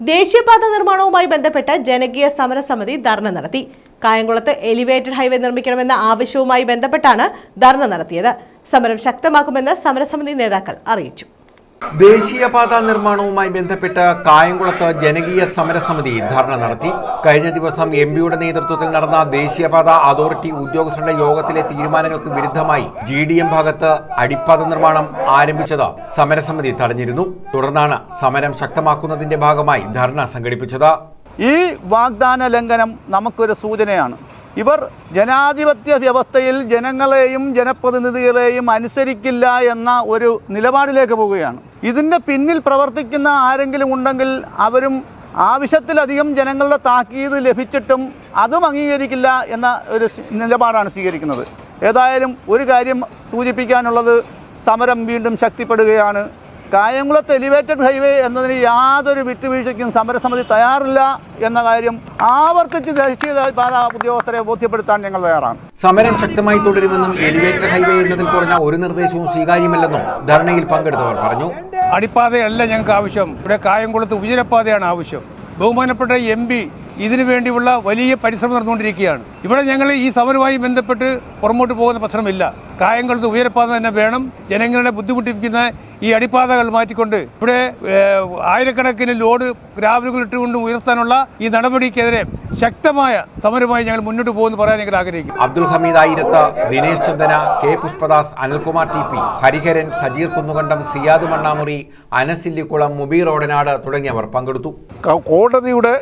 ദേശീയപാത നിർമ്മാണവുമായി ബന്ധപ്പെട്ട് ജനകീയ സമരസമിതി ധർണ നടത്തി. കായംകുളത്ത് എലിവേറ്റഡ് ഹൈവേ നിർമ്മിക്കണമെന്ന ആവശ്യവുമായി ബന്ധപ്പെട്ടാണ് ധർണ നടത്തിയത്. സമരം ശക്തമാക്കുമെന്ന് സമരസമിതി നേതാക്കൾ അറിയിച്ചു. ദേശീയപാത നിർമ്മാണവുമായി ബന്ധപ്പെട്ട് കായംകുളത്ത് ജനകീയ സമരസമിതി ധർണ നടത്തി. കഴിഞ്ഞ ദിവസം എം പിയുടെ നേതൃത്വത്തിൽ നടന്ന ദേശീയപാത അതോറിറ്റി ഉദ്യോഗസ്ഥരുടെ യോഗത്തിലെ തീരുമാനങ്ങൾക്ക് വിരുദ്ധമായി ജി ഡി എം ഭാഗത്ത് അടിപ്പാത നിർമ്മാണം ആരംഭിച്ചത് സമരസമിതി തടഞ്ഞിരുന്നു. തുടർന്നാണ് സമരം ശക്തമാക്കുന്നതിന്റെ ഭാഗമായി ധർണ സംഘടിപ്പിച്ചത്. ഈ വാഗ്ദാന ലംഘനം നമുക്കൊരു സൂചനയാണ്. ഇവർ ജനാധിപത്യ വ്യവസ്ഥയിൽ ജനങ്ങളെയും ജനപ്രതിനിധികളെയും അനുസരിക്കില്ല എന്ന ഒരു നിലപാടിലേക്ക് പോവുകയാണ്. ഇതിന്റെ പിന്നിൽ പ്രവർത്തിക്കുന്ന ആരെങ്കിലും ഉണ്ടെങ്കിൽ അവരും ആവശ്യത്തിലധികം ജനങ്ങളുടെ താക്കീത് ലഭിച്ചിട്ടും അതും അംഗീകരിക്കില്ല എന്ന ഒരു നിലപാടാണ് സ്വീകരിക്കുന്നത്. ഏതായാലും ഒരു കാര്യം സൂചിപ്പിക്കാനുള്ളത് സമരം വീണ്ടും ശക്തിപ്പെടുകയാണ്. കായംകുളത്ത് എലിവേറ്റഡ് ഹൈവേ എന്നതിന് യാതൊരു വിട്ടുവീഴ്ചയ്ക്കും സമരസമിതി തയ്യാറില്ല എന്ന കാര്യം ആവർത്തിച്ച് ദേശീയപാത ഉദ്യോഗസ്ഥരെ ബോധ്യപ്പെടുത്താൻ ഞങ്ങൾ തയ്യാറാണ്. സമരം ശക്തമായി തുടരുമെന്നും എലിവേറ്റഡ് ഹൈവേ എന്നതിൽ കുറഞ്ഞ ഒരു നിർദ്ദേശവും സ്വീകാര്യമല്ലെന്നും ധർണയിൽ പങ്കെടുത്തവർ പറഞ്ഞു. അടിപ്പാതയല്ല ഞങ്ങൾക്ക് ആവശ്യം. ഇവിടെ കായംകുളത്ത് ഉയരപ്പാതയാണ് ആവശ്യം. ബഹുമാനപ്പെട്ട എം പി ഇതിനു വേണ്ടിയുള്ള വലിയ പരിശ്രമം നടന്നുകൊണ്ടിരിക്കുകയാണ്. ഇവിടെ ഞങ്ങൾ ഈ സമരവുമായി ബന്ധപ്പെട്ട് പുറമോട്ട് പോകുന്ന പ്രശ്നമില്ല. കായംകുളത്ത് ഉയരപ്പാത തന്നെ വേണം. ജനങ്ങളെ ബുദ്ധിമുട്ടിപ്പിക്കുന്ന ഈ അടിപ്പാതകൾ മാറ്റിക്കൊണ്ട് ഇവിടെ ആയിരക്കണക്കിന് ലോഡ് ഗ്രാവലുകൾ ഇട്ടുകൊണ്ട് ഉയർത്താനുള്ള ഈ നടപടിക്കെതിരെ ശക്തമായ സമരമായി ഞങ്ങൾ മുന്നോട്ട് പോകുമെന്ന് പറയാൻ ഞങ്ങൾ ആഗ്രഹിക്കും Abdul Hameed Ayirath Dinesh Chandana K Pushpadas Anilkumar T P Hariharan Sajeer Kunnukandam Siyad Mannamuri Anasillikkulam Mubeer Odanad തുടങ്ങിയവർ പങ്കെടുത്തു. കോടതിയുടെ കോടതിയുടെ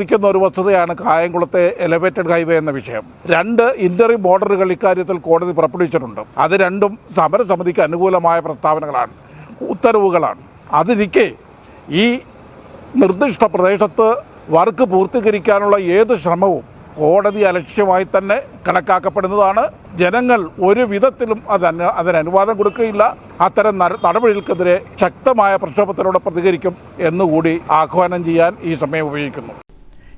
ഇടപെടലിരിക്കുന്ന ഒരു വസ്തുതയാണ് കായംകുളത്തെ എലവേറ്റഡ് ഹൈവേ എന്ന വിഷയം. രണ്ട് ഇന്ററി ബോർഡറുകൾ ഇക്കാര്യത്തിൽ കോടതി പുറപ്പെടുവിച്ചിട്ടുണ്ട്. അത് രണ്ടും സമരസമിതിക്ക് അനുകൂലമായ പ്രസ്താവനകളാണ് ഉത്തരവുകളാണ്. അതിരിക്കെ ഈ നിർദ്ദിഷ്ട പ്രദേശത്ത് വർക്ക് പൂർത്തീകരിക്കാനുള്ള ഏത് ശ്രമവും കോടതി അലക്ഷ്യമായി തന്നെ കണക്കാക്കപ്പെടുന്നതാണ്. ജനങ്ങൾ ഒരു വിധത്തിലും അതിന് അതിന് അനുവാദം കൊടുക്കുകയില്ല. അത്തരം നട- നടപടികൾക്കെതിരെ ശക്തമായ പ്രക്ഷോഭത്തിലൂടെ പ്രതികരിക്കും എന്നുകൂടി ആഹ്വാനം ചെയ്യാൻ ഈ സമയം ഉപയോഗിക്കുന്നു.